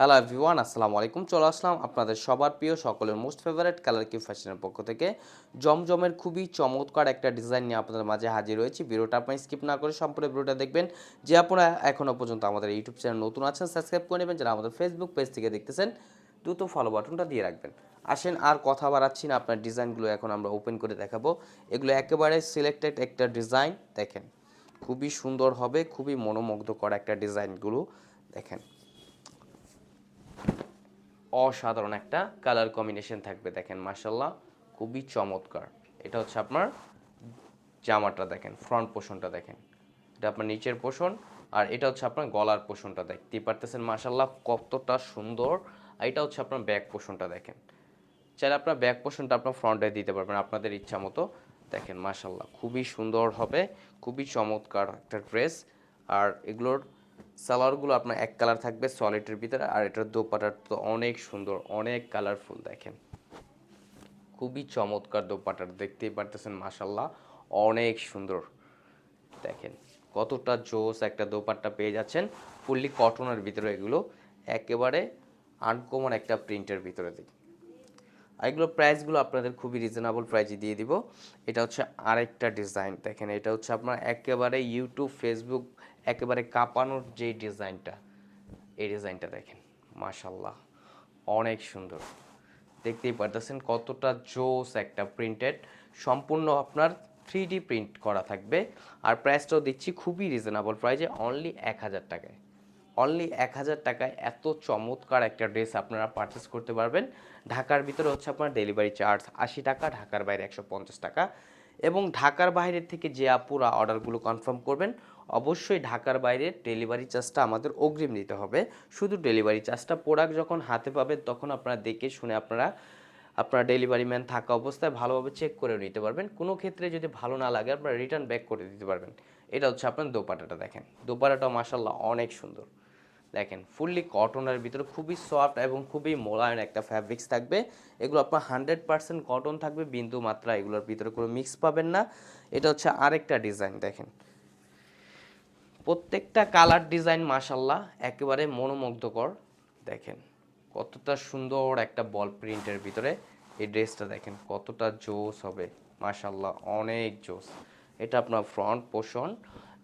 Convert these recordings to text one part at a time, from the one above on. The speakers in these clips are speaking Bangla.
হ্যালো এভরিওয়ান আসসালামু আলাইকুম। চলে আসলাম আপনাদের সবার প্রিয় সকলের মোস্ট ফেভারিট কালার কিউ ফ্যাশনের পক্ষ থেকে। জমজমের খুবই চমৎকার একটা ডিজাইন নিয়ে আপনাদের মাঝে হাজির হয়েছি। ভিডিওটা আপনি স্কিপ না করে সম্পূর্ণ ভিডিওটা দেখবেন। যে আপনারা এখনও পর্যন্ত আমাদের ইউটিউব চ্যানেল নতুন আছেন সাবস্ক্রাইব করে নেবেন। যারা আমাদের ফেসবুক পেজ থেকে দেখতেছেন, দ্রুত ফলো বাটনটা দিয়ে রাখবেন। আসেন, আর কথা বাড়াচ্ছি না। আপনার ডিজাইনগুলো এখন আমরা ওপেন করে দেখাবো। এগুলো একেবারে সিলেক্টেড একটা ডিজাইন দেখেন। খুবই সুন্দর হবে, খুবই মনোমুগ্ধকর একটা ডিজাইনগুলো দেখেন। অসাধারণ একটা কালার কম্বিনেশন থাকবে, দেখেন মাসাল্লাহ খুবই চমৎকার। এটা হচ্ছে আপনার জামাটা, দেখেন ফ্রন্ট পোষণটা দেখেন। এটা আপনার নিচের পোষণ আর এটা হচ্ছে আপনার গলার পোষণটা দেখতেই পারতেছেন মাসাল্লাহ কতটা সুন্দর। আর এটা হচ্ছে আপনার ব্যাক পোষণটা দেখেন। চাইলে আপনার ব্যাক পোষণটা আপনার ফ্রন্টে দিতে পারবেন, আপনাদের ইচ্ছা মতো। দেখেন মাসাল্লাহ খুবই সুন্দর হবে, খুবই চমৎকার একটা ড্রেস আর এগুলোর সালোয়ারগুলো আপনার এক কালার থাকবে সলিডের ভিতরে, আর এটার দোপাটার তো অনেক সুন্দর, অনেক কালারফুল দেখেন। খুবই চমৎকার দোপাটার দেখতেই পারতেছেন মাসাল্লাহ অনেক সুন্দর। দেখেন কতটা জোস একটা দোপাট্টা পেয়ে যাচ্ছেন, ফুললি কটনের ভিতরে এগুলো, একেবারে আনকমন একটা প্রিন্টের ভিতরে দিই আর এগুলো প্রাইসগুলো আপনাদের খুবই রিজনেবল প্রাইসে দিয়ে দিব। এটা হচ্ছে আরেকটা ডিজাইন দেখেন, এটা হচ্ছে আপনার একেবারে ইউটিউব ফেসবুক একেবারে কাঁপানোর যে ডিজাইনটা এই ডিজাইনটা দেখেন মাশাল্লাহ অনেক সুন্দর। দেখতেই পারতেছেন কতটা জোস একটা প্রিন্টেড সম্পূর্ণ আপনার থ্রি প্রিন্ট করা থাকবে। আর প্রাইসটাও দিচ্ছি খুবই রিজনেবল প্রাইসে অনলি এক হাজার টাকায়। অনলি এক হাজার টাকায় এত চমৎকার একটা ড্রেস আপনারা পারচেস করতে পারবেন। ঢাকার ভিতরে হচ্ছে আপনার ডেলিভারি চার্জ আশি টাকা, ঢাকার বাইরে একশো পঞ্চাশ টাকা। এবং ঢাকার বাইরের থেকে যে আপুরা অর্ডারগুলো কনফার্ম করবেন, অবশ্যই ঢাকার বাইরে ডেলিভারি চার্জটা আমাদের অগ্রিম দিতে হবে। শুধু ডেলিভারি চার্জটা প্রোডাক্ট যখন হাতে পাবেন, তখন আপনারা দেখে শুনে আপনারা, আপনার ডেলিভারি ম্যান থাকা অবস্থায় ভালোভাবে চেক করে নিতে পারবেন। কোনো ক্ষেত্রে যদি ভালো না লাগে, আপনারা রিটার্ন ব্যাক করে দিতে পারবেন। এটা হচ্ছে আপনার দোপাটাটা দেখেন। দোপাটাটা মাসাল্লাহ অনেক সুন্দর। দেখেন ফুললি কটনের ভিতরে খুবই সফট এবং খুবই মোলায়ন একটা ফ্যাব্রিক্স থাকবে। এগুলো আপনার হান্ড্রেড পার্সেন্ট কটন থাকবে, বিন্দু মাত্রা এগুলোর ভিতরে কোনো মিক্স পাবেন না। এটা হচ্ছে আরেকটা ডিজাইন দেখেন। প্রত্যেকটা কালার ডিজাইন মাসাল্লাহ একেবারে মনোমুগ্ধকর। দেখেন, কতটা সুন্দর একটা বল প্রিন্টের ভিতরে। এই ড্রেসটা দেখেন, কতটা জোস হবে মাসাল্লাহ অনেক জোস। এটা আপনার ফ্রন্ট পোষণ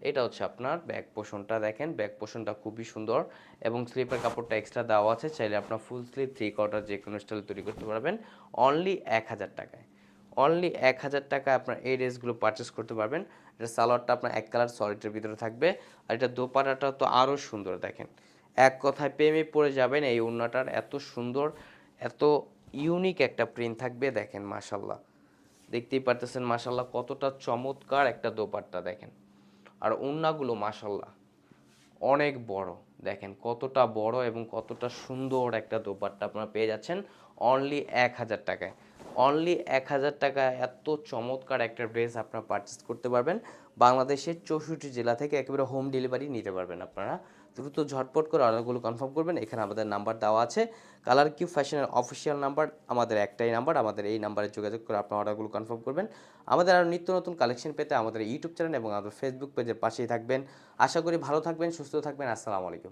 এটা হচ্ছে আপনার ব্যাক পোষণটা দেখেন। ব্যাক পোষণটা খুবই সুন্দর এবং স্লিপের কাপড়টা এক্সট্রা দেওয়া আছে। চাইলে আপনার ফুল স্লিপ থ্রি কোয়ার্টার যে কোনো স্টাইল তৈরি করতে পারবেন। অনলি এক হাজার টাকায়। অনলি এক হাজার টাকায় আপনার এই ড্রেসগুলো পারচেস করতে পারবেন। এটা সালোয়ারটা আপনার এক কালার সলিডের ভিতরে থাকবে। আর এটা দোপাটাটা তো আরও সুন্দর দেখেন। এক কথায় প্রেমে পড়ে যাবেন এই ওড়নাটার। এত সুন্দর, এত ইউনিক একটা প্রিন্ট থাকবে দেখেন মাসাল্লাহ দেখতেই পারতেছেন মাসাল্লাহ কতটা চমৎকার একটা দোপাট্টা দেখেন। আর ওড়নাগুলো মাসাল্লাহ অনেক বড়। দেখেন কতটা বড় এবং কতটা সুন্দর একটা দোপাট্টা আপনারা পেয়ে যাচ্ছেন অনলি এক হাজার টাকায়। অনলি এক হাজার টাকা এত চমৎকার একটা ড্রেস আপনারা পারচেস করতে পারবেন। বাংলাদেশের চৌষট্টি জেলা থেকে একেবারে হোম ডেলিভারি নিতে পারবেন আপনারা। দ্রুত ঝটপট করে অর্ডারগুলো কনফার্ম করবেন। এখানে আমাদের নাম্বার দেওয়া আছে। কালার কিউ ফ্যাশনের অফিসিয়াল নাম্বার আমাদের একটাই নাম্বার আমাদের এই নাম্বারে যোগাযোগ করে আপনার অর্ডারগুলো কনফার্ম করবেন। আমাদের আরও নিত্য নতুন কালেকশন পেতে আমাদের ইউটিউব চ্যানেল এবং আমাদের ফেসবুক পেজের পাশেই থাকবেন। আশা করি ভালো থাকবেন, সুস্থ থাকবেন। আসসালামু আলাইকুম।